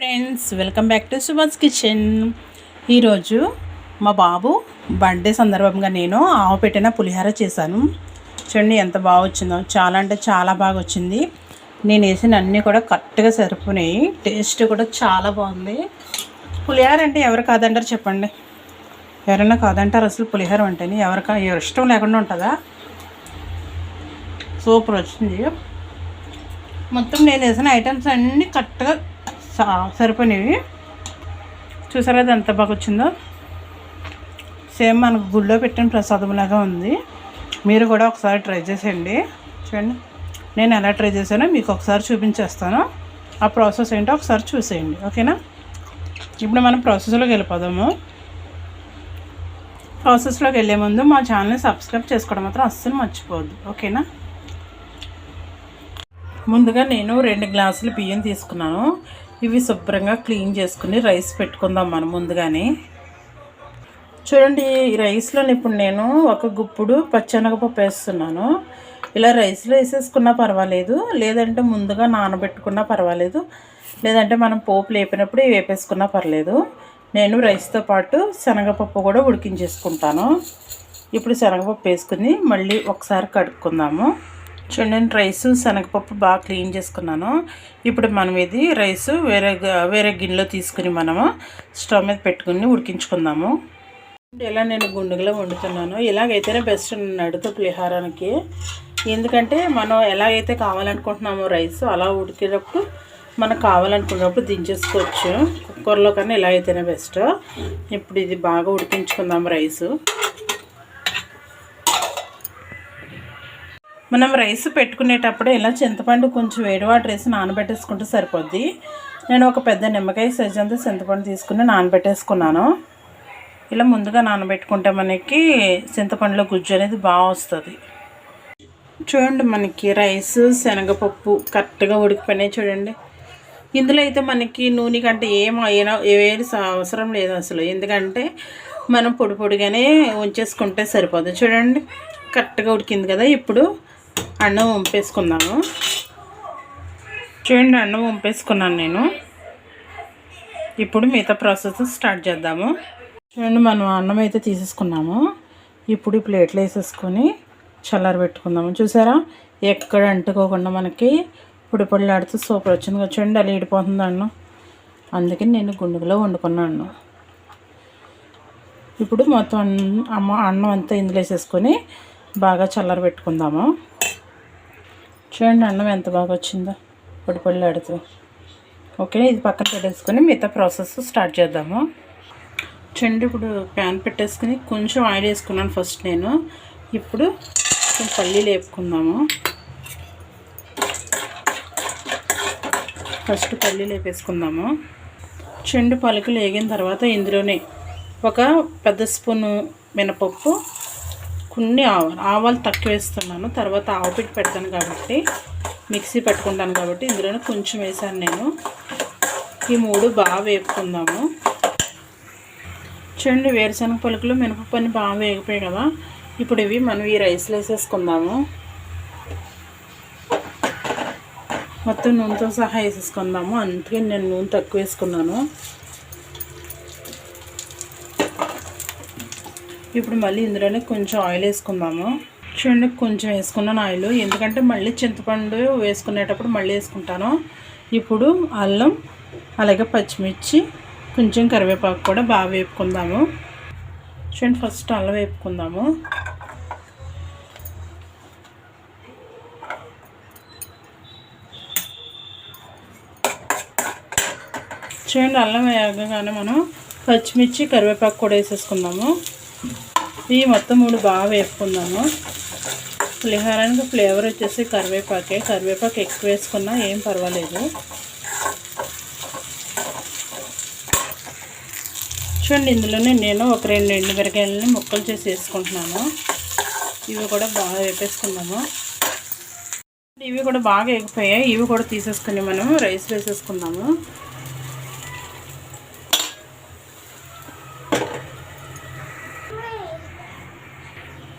Friends welcome back to Subhash kitchen. ఈరోజు మా బాబు birthday సందర్భంగా నేను ఆవు పెట్టిన పులిహోర చేశాను. చూడండి ఎంత బాగా వచ్చిందో. చాలా అంటే చాలా బాగా వచ్చింది. నేను వేసిన అన్నీ కూడా కరెక్ట్గా సరిపోయినాయి. టేస్ట్ కూడా చాలా బాగుంది. పులిహోర అంటే ఎవరు కాదంటారు చెప్పండి? ఎవరైనా కాదంటారు అసలు పులిహోర అంటేనే? ఎవరికా ఎవరి ఇష్టం లేకుండా ఉంటుందా? సూపర్ వచ్చింది. మొత్తం నేను వేసిన ఐటమ్స్ అన్నీ కరెక్ట్గా సరిపోయినవి. చూసారా అది ఎంత బాగా వచ్చిందో? సేమ్ మనకు గుళ్ళో పెట్టిన ప్రసాదంలాగా ఉంది. మీరు కూడా ఒకసారి ట్రై చేసేయండి. చూడండి. నేను ఎలా ట్రై చేశానో మీకు ఒకసారి చూపించేస్తాను. ఆ ప్రాసెస్ ఏంటో ఒకసారి చూసేయండి. ఓకేనా? ఇప్పుడు మనం ప్రాసెస్లోకి వెళ్ళిపోదాము. ప్రాసెస్లోకి వెళ్ళే ముందు మా ఛానల్ని సబ్స్క్రైబ్ చేసుకోవడం మాత్రం అస్సలు మర్చిపోవద్దు. ఓకేనా? ముందుగా నేను రెండు గ్లాసులు బియ్యం తీసుకున్నాను. ఇవి శుభ్రంగా క్లీన్ చేసుకుని రైస్ పెట్టుకుందాం మనం ముందుగానే. చూడండి ఈ రైస్లో ఇప్పుడు నేను ఒక గుప్పుడు పచ్చెనగపప్పు వేస్తున్నాను. ఇలా రైస్లో వేసేసుకున్నా పర్వాలేదు లేదంటే ముందుగా నానబెట్టుకున్నా పర్వాలేదు లేదంటే మనం పోపు లేపినప్పుడు వేపేసుకున్నా పర్లేదు. నేను రైస్తో పాటు శనగపప్పు కూడా ఉడికించేసుకుంటాను. ఇప్పుడు శనగపప్పు వేసుకుని మళ్ళీ ఒకసారి కడుక్కుందాము. చూడండి నేను రైస్ శనగపప్పు బాగా క్లీన్ చేసుకున్నాను. ఇప్పుడు మనం ఇది రైస్ వేరే వేరే గిన్నెలో తీసుకుని మనము స్టవ్ మీద పెట్టుకుని ఉడికించుకుందాము. ఇలా నేను గుండుగలో వండుతున్నాను. ఇలాగైతేనే బెస్ట్ నడుతూ పులిహారానికి. ఎందుకంటే మనం ఎలాగైతే కావాలనుకుంటున్నామో రైస్ అలా ఉడికేటప్పుడు మనకు కావాలనుకున్నప్పుడు దించేసుకోవచ్చు. కుక్కర్లో కన్నా ఇలా అయితేనే బెస్ట్. ఇప్పుడు ఇది బాగా ఉడికించుకుందాం రైసు. మనం రైస్ పెట్టుకునేటప్పుడు ఇలా చింతపండు కొంచెం వేడి వాటర్ వేసి నానబెట్టేసుకుంటే సరిపోద్ది. నేను ఒక పెద్ద నిమ్మకాయ సైజ్ అంతా చింతపండు తీసుకుని నానబెట్టేసుకున్నాను. ఇలా ముందుగా నానబెట్టుకుంటే మనకి చింతపండులో గుజ్జు అనేది బాగా వస్తుంది. చూడండి మనకి రైస్ శనగపప్పు కరెక్ట్గా ఉడికిపోయినాయి చూడండి. ఇందులో అయితే మనకి నూనె కంటే ఏం అయినా ఏది అవసరం లేదు అసలు. ఎందుకంటే మనం పొడి పొడిగానే ఉంచేసుకుంటే సరిపోదు చూడండి కరెక్ట్గా ఉడికింది కదా ఇప్పుడు. అన్నం వంపేసుకుందాము. చూడండి అన్నం వంపేసుకున్నాను నేను. ఇప్పుడు మిగతా ప్రాసెస్ స్టార్ట్ చేద్దాము. చూడండి మనం అన్నం అయితే తీసేసుకున్నాము. ఇప్పుడు ఈ ప్లేట్లు వేసేసుకొని చల్లారి పెట్టుకుందాము. చూసారా? ఎక్కడ అంటుకోకుండా మనకి పొడి పొడిలాడుతూ సూపర్ వచ్చింది కదా. చూడండి అలా ఇడిపోతుంది అన్నం. అందుకని నేను గుండుగులో వండుకున్నాను ఇప్పుడు మొత్తం అన్నం అమ్మ అన్నం అంతా ఇందులో వేసేసుకొని బాగా చల్లారి పెట్టుకుందాము. చూడండి అన్నం ఎంత బాగా వచ్చిందో. పొడి పొడిలాడుతూ ఓకే ఇది పక్కన పెట్టేసుకొని మిగతా ప్రాసెస్ స్టార్ట్ చేద్దాము. చూడండి ఇప్పుడు ప్యాన్ పెట్టేసుకుని కొంచెం ఆయిల్ వేసుకున్నాను ఫస్ట్ నేను. ఇప్పుడు కొంచెం పల్లీలు వేపుకుందాము. ఫస్ట్ పల్లీలు వేపేసుకుందాము. చెండు పలుకులు వేగిన తర్వాత ఇందులోనే ఒక పెద్ద స్పూను మినపప్పు కొన్ని ఆవాలు ఆవాలు తక్కువ వేస్తున్నాను. తర్వాత ఆవుపిట్టి పెడతాను కాబట్టి మిక్సీ పెట్టుకుంటాను కాబట్టి ఇందులోనే కొంచెం వేసాను నేను. ఈ మూడు బాగా వేపుకుందాము. చూడండి వేరుశనగ పలుకులు మినపప్పని బాగా వేగిపోయాయి కదా. ఇప్పుడు ఇవి మనం ఈ రైస్లో వేసేసుకుందాము. మొత్తం నూనెతో సహా వేసేసుకుందాము. అందుకే నేను నూనె తక్కువ వేసుకున్నాను. ఇప్పుడు మళ్ళీ ఇందులోనే కొంచెం ఆయిల్ వేసుకుందాము. చూడండి కొంచెం వేసుకున్నాను ఆయిల్. ఎందుకంటే మళ్ళీ చింతపండు వేసుకునేటప్పుడు మళ్ళీ వేసుకుంటాను. ఇప్పుడు అల్లం అలాగే పచ్చిమిర్చి కొంచెం కరివేపాకు కూడా బాగా వేపుకుందాము. చూడండి ఫస్ట్ అల్లం వేపుకుందాము. చూడండి అల్లం వేయగానే మనం పచ్చిమిర్చి కరివేపాకు కూడా వేసేసుకుందాము. ఇవి మొత్తం మూడు బాగా వేసుకున్నాము పులిహారానికి ఫ్లేవర్ వచ్చేసి కరివేపాకే. కరివేపాకు ఎక్కువ వేసుకున్నా ఏం పర్వాలేదు. చూడండి ఇందులోనే నేను ఒక రెండు ఎండు మిరకాయలని ముక్కలు చేసి వేసుకుంటున్నాను. ఇవి కూడా బాగా వేపేసుకుందాము ఇవి కూడా బాగా ఎగిపోయాయి ఇవి కూడా తీసేసుకుని మనం రైస్ వేసేసుకుందాము.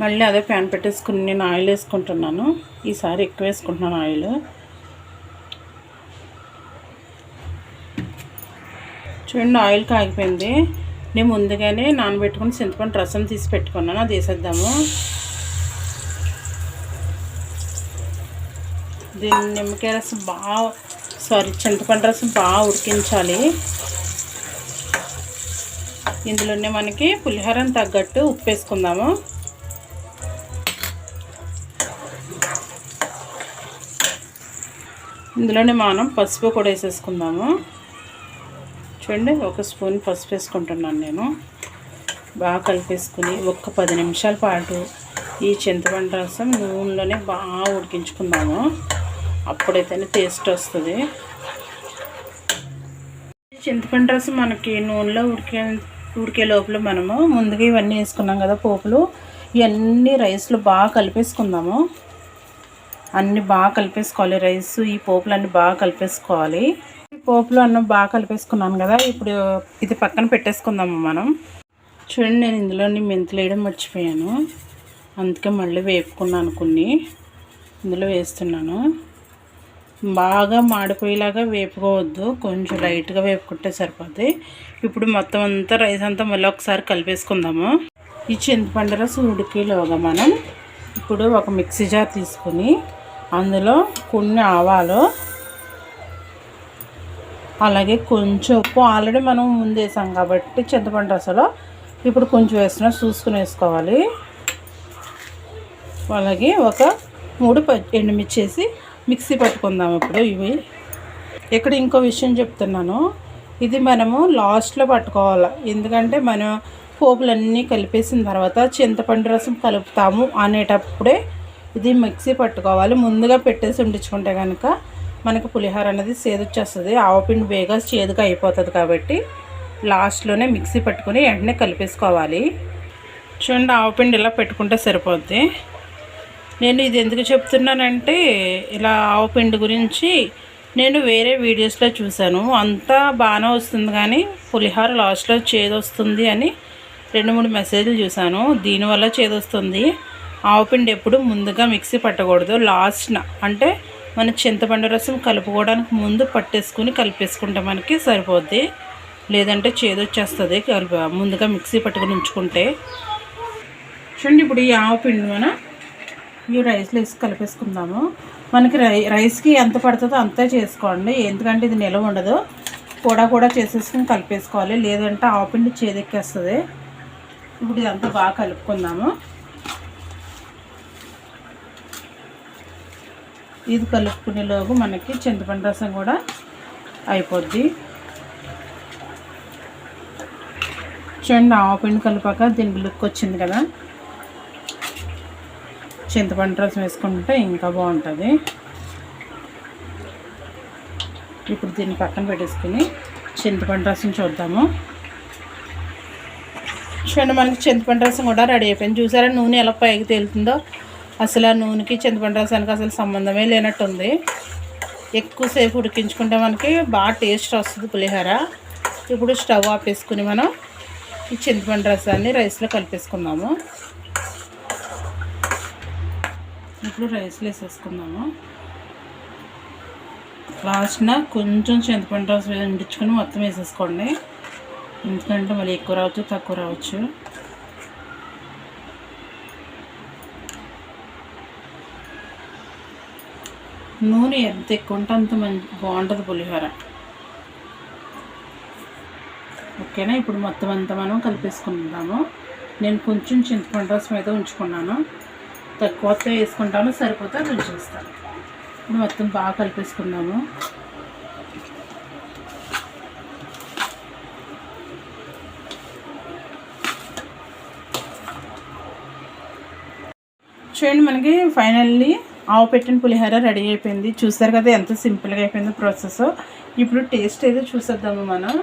మళ్ళీ అదే ప్యాన్ పెట్టేసుకుని నేను ఆయిల్ వేసుకుంటున్నాను. ఈసారి ఎక్కువ వేసుకుంటున్నాను ఆయిల్. చూడండి ఆయిల్ కాగిపోయింది. నేను ముందుగానే నానబెట్టుకుని చింతపండు రసం తీసి పెట్టుకున్నాను. అది వేసేద్దాము. దీన్ని నిమ్మకాయ రసం బాగా సారీ చింతపండు రసం బాగా ఉడికించాలి. ఇందులోనే మనకి పులిహోరని తగ్గట్టు ఉప్పు వేసుకుందాము. ఇందులోనే మనం పసుపు కూడా వేసేసుకుందాము. చూడండి ఒక స్పూన్ పసుపు వేసుకుంటున్నాను నేను. బాగా కలిపేసుకుని ఒక్క పది నిమిషాల పాటు ఈ చింతపండు రసం నూనెలోనే బాగా ఉడికించుకుందాము. అప్పుడైతేనే టేస్ట్ వస్తుంది. చింతపండు రసం మనకి నూనెలో ఉడికే ఉడికే లోపల మనము ముందుగా ఇవన్నీ వేసుకున్నాం కదా పోపులు. ఇవన్నీ రైస్లో బాగా కలిపేసుకుందాము. అన్నీ బాగా కలిపేసుకోవాలి. రైస్ ఈ పోపులు అన్నీ బాగా కలిపేసుకోవాలి. పోపులు అన్నం బాగా కలిపేసుకున్నాను కదా ఇప్పుడు ఇది పక్కన పెట్టేసుకుందాము మనం. చూడండి నేను ఇందులోని మెంతులు వేయడం మర్చిపోయాను. అందుకే మళ్ళీ వేపుకున్నాను కొన్ని. ఇందులో వేస్తున్నాను. బాగా మాడిపోయేలాగా వేపుకోవద్దు. కొంచెం లైట్గా వేపుకుంటే సరిపోద్ది. ఇప్పుడు మొత్తం అంతా రైస్ అంతా మళ్ళీ ఒకసారి కలిపేసుకుందాము. ఈ చింతపండు రసం ఉడికేలోగా మనం ఇప్పుడు ఒక మిక్సీ జార్ తీసుకుని అందులో కొన్ని ఆవాలు అలాగే కొంచెం ఉప్పు. ఆల్రెడీ మనం ముందేసాం కాబట్టి చింతపండు రసంలో ఇప్పుడు కొంచెం వేసిన చూసుకుని వేసుకోవాలి. అలాగే ఒక మూడు ఎండుమిర్చి వేసి మిక్సీ పట్టుకుందాం ఇప్పుడు ఇవి. ఇక్కడ ఇంకో విషయం చెప్తున్నాను. ఇది మనము లాస్ట్లో పట్టుకోవాలి. ఎందుకంటే మనం పోపులన్నీ కలిపేసిన తర్వాత చింతపండు రసం కలుపుతాము అనేటప్పుడే ఇది మిక్సీ పట్టుకోవాలి. ముందుగా పెట్టేసి ఉండించుకుంటే కనుక మనకు పులిహోర అనేది సేదొచ్చేస్తుంది. ఆవపిండి బేగా చేదుగా అయిపోతుంది కాబట్టి లాస్ట్లోనే మిక్సీ పట్టుకుని వెంటనే కలిపేసుకోవాలి. చూడండి ఆవపిండి ఇలా పెట్టుకుంటే సరిపోద్ది. నేను ఇది ఎందుకు చెప్తున్నానంటే ఇలా ఆవపిండి గురించి నేను వేరే వీడియోస్లో చూశాను. అంతా బాగానే వస్తుంది కానీ పులిహోర లాస్ట్లో చేదొస్తుంది అని రెండు మూడు మెసేజ్లు చూశాను. దీనివల్ల చేదొస్తుంది. ఆవపిండి ఎప్పుడు ముందుగా మిక్సీ పట్టకూడదు. లాస్ట్న అంటే మన చింతపండు రసం కలుపుకోవడానికి ముందు పట్టేసుకుని కలిపేసుకుంటే మనకి సరిపోద్ది. లేదంటే చేదొచ్చేస్తుంది కలిపి ముందుగా మిక్సీ పట్టుకుని ఉంచుకుంటే. చూడండి ఇప్పుడు ఈ ఆవపిండి మనం ఈ రైస్లో వేసి కలిపేసుకుందాము. మనకి రై రైస్కి ఎంత పడుతుందో అంతే చేసుకోండి. ఎందుకంటే ఇది నిలవ ఉండదు. కూడా కూడా చేసేసుకుని కలిపేసుకోవాలి. లేదంటే ఆవపిండి చేదెక్కేస్తుంది. ఇప్పుడు ఇదంతా బాగా కలుపుకుందాము. ఇది కలుపుకునేలోపు మనకి చింతపండు రసం కూడా అయిపోద్ది. చూడండి ఆవపిండి కలిపాక దీనికి లుక్ వచ్చింది కదా. చింతపండు రసం వేసుకుంటే ఇంకా బాగుంటుంది. ఇప్పుడు దీన్ని పక్కన పెట్టేసుకుని చింతపండు రసం చూద్దాము. చూడండి మనకి చింతపండు రసం కూడా రెడీ అయిపోయింది. చూసారా నూనె ఎలా పైకి తేలుతుందో? అసలు ఆ నూనెకి చింతపండు రసానికి అసలు సంబంధమే లేనట్టుంది. ఎక్కువసేపు ఉడికించుకుంటే మనకి బాగా టేస్ట్ వస్తుంది పులిహోర. ఇప్పుడు స్టవ్ ఆపేసుకుని మనం ఈ చింతపండు రసాన్ని రైస్లో కలిపేసుకుందాము. ఇప్పుడు రైస్లో వేసేసుకుందాము. లాస్ట్న కొంచెం చింతపండు రసం వండించుకొని మొత్తం వేసేసుకోండి. ఎందుకంటే మళ్ళీ ఎక్కువ రావచ్చు తక్కువ రావచ్చు. నూనె ఎంత ఎక్కువ ఉంటే అంత మంచి బాగుంటుంది పులిహోర. ఓకేనా? ఇప్పుడు మొత్తం అంతా మనం కలిపేసుకుందాము. నేను కొంచెం చింతపండు రసం అయితే ఉంచుకున్నాను. తక్కువ వేసుకుంటాను సరిపోతే అది ఉంచేస్తాను. ఇప్పుడు మొత్తం బాగా కలిపేసుకుందాము. చూడండి మనకి ఫైనల్లీ ఆవు పెట్టిన పులిహోర రెడీ అయిపోయింది. చూసారు కదా ఎంత సింపుల్గా అయిపోయిందో ప్రాసెస్. ఇప్పుడు టేస్ట్ అయితే చూసేద్దాము మనం.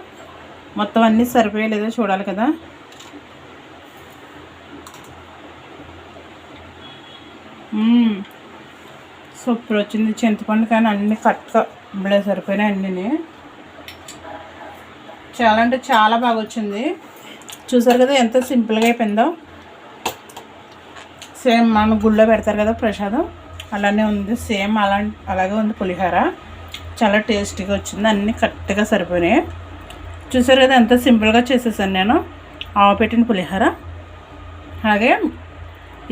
మొత్తం అన్నీ సరిపోయలేదో చూడాలి కదా. సూపర్ వచ్చింది. చింతపండు కానీ అన్నీ కరెక్ట్గా ఇప్పుడే సరిపోయినాయి అన్నీ చాలా అంటే చాలా బాగా వచ్చింది. చూసారు కదా ఎంత సింపుల్గా అయిపోయిందో. సేమ్ మన గుళ్ళో పెడతారు కదా ప్రసాదం. అలానే ఉంది. సేమ్ అలా అలాగే ఉంది పులిహోర. చాలా టేస్టీగా వచ్చింది. అన్నీ కరెక్ట్గా సరిపోయినాయి. చూసారు కదా ఎంత సింపుల్గా చేసేసాను నేను. ఆవు పెట్టిన పులిహోర. అలాగే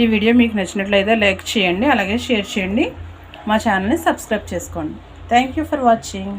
ఈ వీడియో మీకు నచ్చినట్లయితే లైక్ చేయండి అలాగే షేర్ చేయండి. మా ఛానల్ని సబ్స్క్రైబ్ చేసుకోండి. Thank you for watching